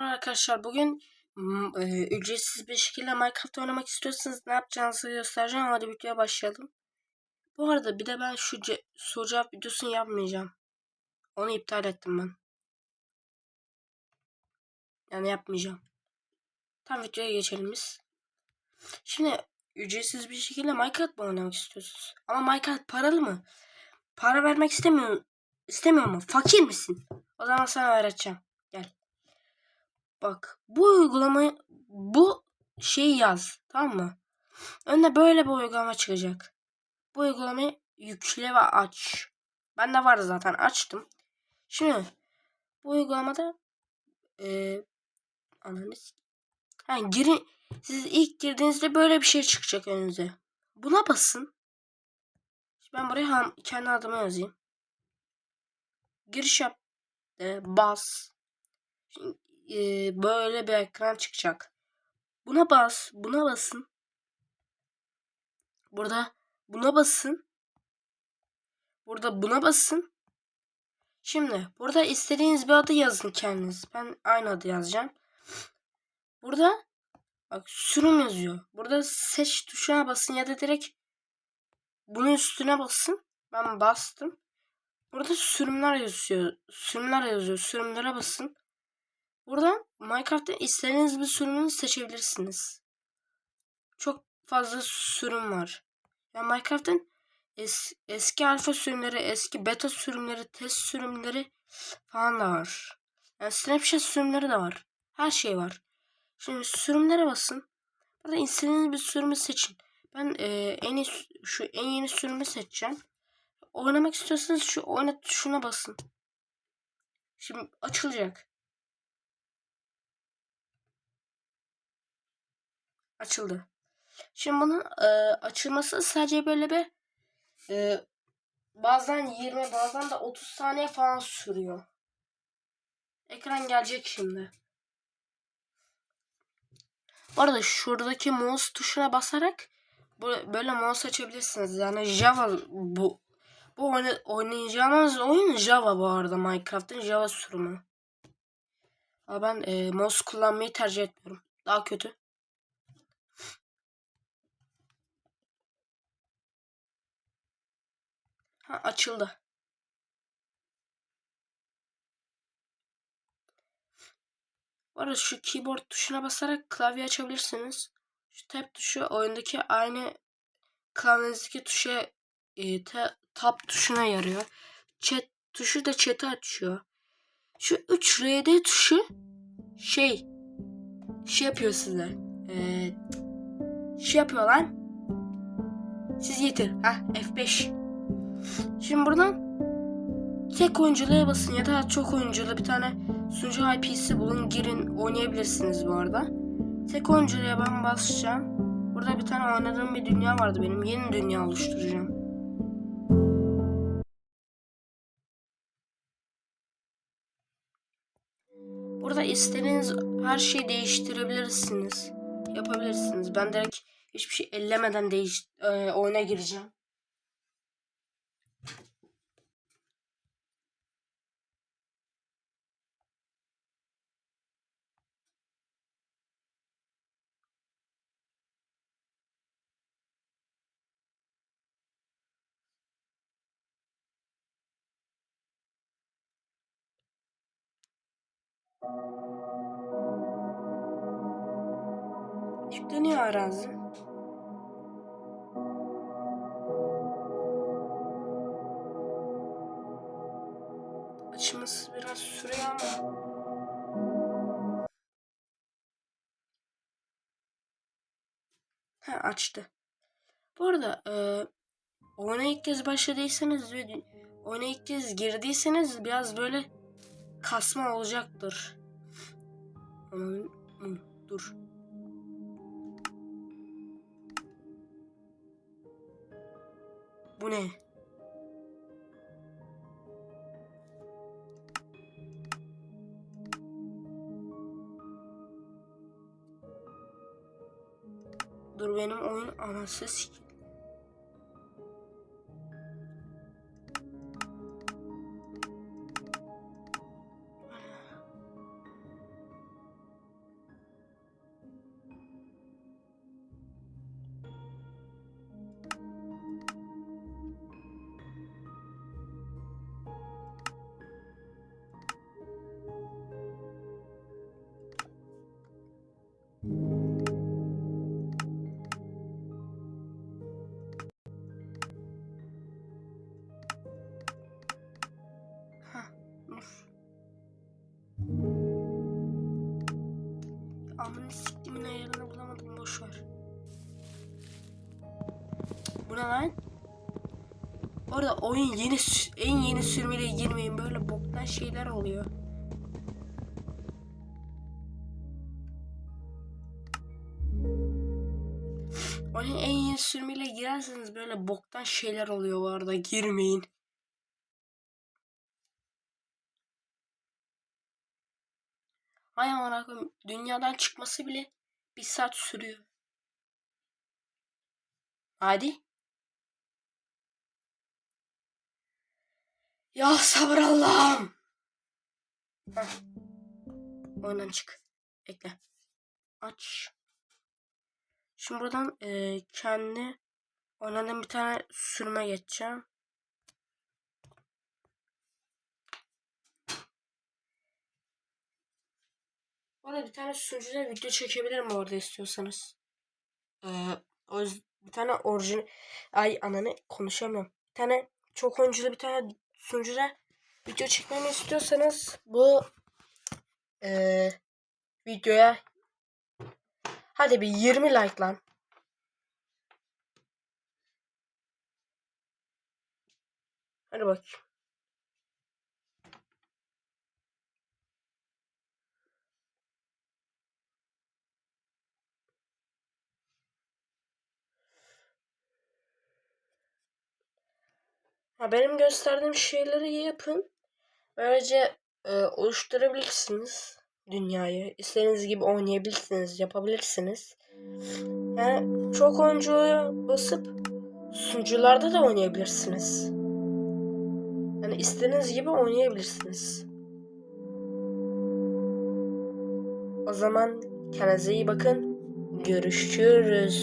Merhaba Arkadaşlar bugün e, ücretsiz bir şekilde Minecraft oynamak istiyorsanız ne yapacağınızı göstereceğim. Hadi videoya başlayalım. Bu arada bir de ben şu soru cevap videosunu yapmayacağım. Onu iptal ettim ben. Yani yapmayacağım. Tam videoya geçelim biz. Şimdi ücretsiz bir şekilde Minecraft mı oynamak istiyorsunuz? Ama Minecraft paralı mı? Para vermek istemiyor, istemiyor mu? Fakir misin? O zaman sana öğreteceğim. Bak bu uygulamayı bu şeyi yaz tamam mı? Önüne böyle bir uygulama çıkacak. Bu uygulamayı yükle ve aç. Bende var zaten açtım. Şimdi bu uygulamada e, s- ha, girin, siz ilk girdiğinizde böyle bir şey çıkacak önünüze. Buna basın. Şimdi ben buraya ham, kendi adıma yazayım. Giriş yap. de, bas. Şimdi, e, böyle bir ekran çıkacak. Buna bas. Buna basın. Burada buna basın. Burada buna basın. Şimdi burada istediğiniz bir adı yazın kendiniz. Ben aynı adı yazacağım. Burada bak sürüm yazıyor. Burada seç tuşuna basın ya da direkt bunun üstüne basın. Ben bastım. Burada sürümler yazıyor. Sürümler yazıyor. Sürümlere basın. Buradan Minecraft'ta istediğiniz bir sürümünü seçebilirsiniz. Çok fazla sürüm var. Yani Minecraft'ın es, eski alfa sürümleri, eski beta sürümleri, test sürümleri falan da var. Yani Snapchat sürümleri de var. Her şey var. Şimdi sürümlere basın. Burada istediğiniz bir sürümü seçin. Ben e, en iyi, şu en yeni sürümü seçeceğim. Oynamak istiyorsanız şu oynat tuşuna basın. Şimdi açılacak. Açıldı. Şimdi bunun e, açılması sadece böyle bir e, bazen 20 bazen de 30 saniye falan sürüyor. Ekran gelecek şimdi. Bu arada şuradaki mouse tuşuna basarak böyle mouse açabilirsiniz. Yani Java bu bu oyna, oynayacağınız oyun Java bu arada Minecraft'ın Java sürümü. Ama ben e, mouse kullanmayı tercih etmiyorum. Daha kötü. Ha açıldı. Arada şu keyboard tuşuna basarak klavye açabilirsiniz. Şu tab tuşu oyundaki aynı klavyenizdeki tuşa e, ta- tab tuşuna yarıyor. Chat tuşu da chat'i açıyor. Şu 3RD tuşu şey şey yapıyor size. Ee, şey yapıyor lan. Siz yeter. Ha F5. Şimdi buradan tek oyunculuğa basın ya da çok oyunculu bir tane sunucu IP'si bulun girin oynayabilirsiniz bu arada. Tek oyunculuğa ben basacağım. Burada bir tane oynadığım bir dünya vardı benim. Yeni dünya oluşturacağım. Burada istediğiniz her şeyi değiştirebilirsiniz. Yapabilirsiniz. Ben direkt hiçbir şey ellemeden değiş e, oyuna gireceğim. Yükleniyor arazi. Ha açtı. Bu arada e, oyuna ilk kez başladıysanız ve oyuna ilk kez girdiyseniz biraz böyle kasma olacaktır. Hı, dur. Bu ne? Dur benim oyun anası sik. Amını siktimin ayarını bulamadım boş ver. Bu ne lan? Orada oyun yeni en yeni sürümüyle girmeyin böyle boktan şeyler oluyor. Oyun en yeni sürümüyle girerseniz böyle boktan şeyler oluyor bu arada girmeyin. Ay aman koyayım dünyadan çıkması bile bir saat sürüyor. Hadi. Ya sabır Allah'ım. Oyundan çık. Ekle. Aç. Şimdi buradan e, kendi oynadığım bir tane sürüme geçeceğim. Orada bir tane sunucuda video çekebilirim orada istiyorsanız. Ee, bir tane orijin ay ananı konuşamıyorum. Bir tane çok oyunculu bir tane sunucuda video çekmemi istiyorsanız bu ee, videoya hadi bir 20 like lan. Hadi bak. Ha, benim gösterdiğim şeyleri yapın. Böylece e, oluşturabilirsiniz dünyayı. İstediğiniz gibi oynayabilirsiniz, yapabilirsiniz. Yani çok oyuncuya basıp sunucularda da oynayabilirsiniz. Yani istediğiniz gibi oynayabilirsiniz. O zaman kendinize iyi bakın. Görüşürüz.